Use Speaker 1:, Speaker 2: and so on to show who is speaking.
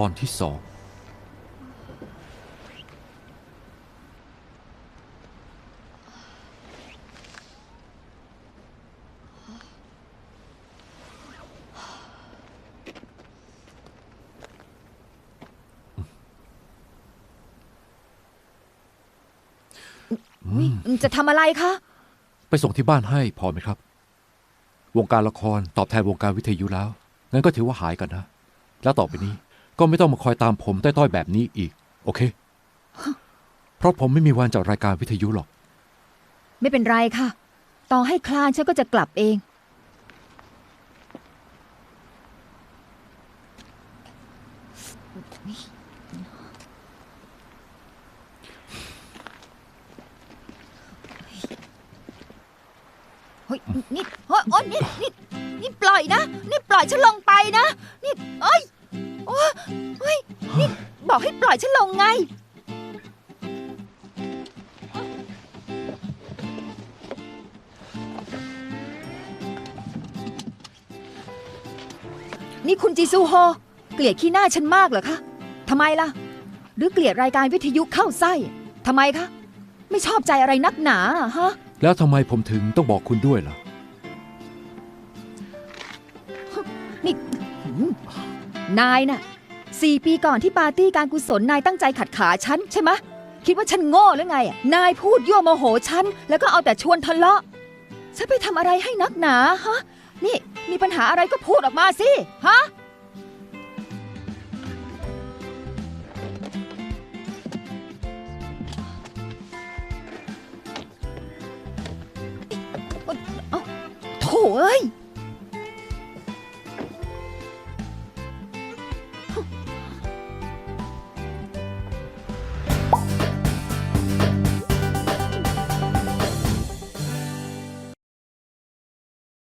Speaker 1: ตอนที่สอง
Speaker 2: อุ๊ยจะทำอะไรคะ
Speaker 1: ไปส่งที่บ้านให้พอไหมครับ วงการละครตอบแทนวงการวิทยุแล้ว งั้นก็ถือว่าหายกันนะ แล้วต่อไปนี้ ก็ไม่ต้องมาคอยตามผมต้อยๆแบบนี้อีก โอเค เพราะผมไม่มีวันจัดรายการวิทยุหรอก
Speaker 2: ไม่เป็นไรค่ะ ต่อให้คลานฉันก็จะกลับเอง เฮ้ย นี่เฮ้ยโอ๊ยนี่นี่นี่ปล่อยนะ นี่ปล่อยฉันลงไปนะ นี่ เอ้ย โอ้เฮ้ยนี่บอกให้ปล่อยฉันลงไง นี่คุณจิซูโฮ เกลียดขี้หน้าฉันมากเหรอคะทำไมล่ะ หรือเกลียดรายการวิทยุเข้าไส้ทำไมคะ ไม่ชอบใจอะไรนักหนาอะฮะ
Speaker 1: แล้วทำไมผมถึงต้องบอกคุณด้วยล่ะ
Speaker 2: น นายน่ะสี่ปีก่อนที่ปาร์ตี้การกุศลนายตั้งใจขัดขาฉันใช่ไหมคิดว่าฉันโง่หรือไง นายพูดยั่วโมโหฉัน แล้วก็เอาแต่ชวนทะเลาะ ฉันไปทำอะไรให้นักหนาฮะ นี่มีปัญหาอะไรก็พูดออกมาสิ ฮะ โถ่เอ้ย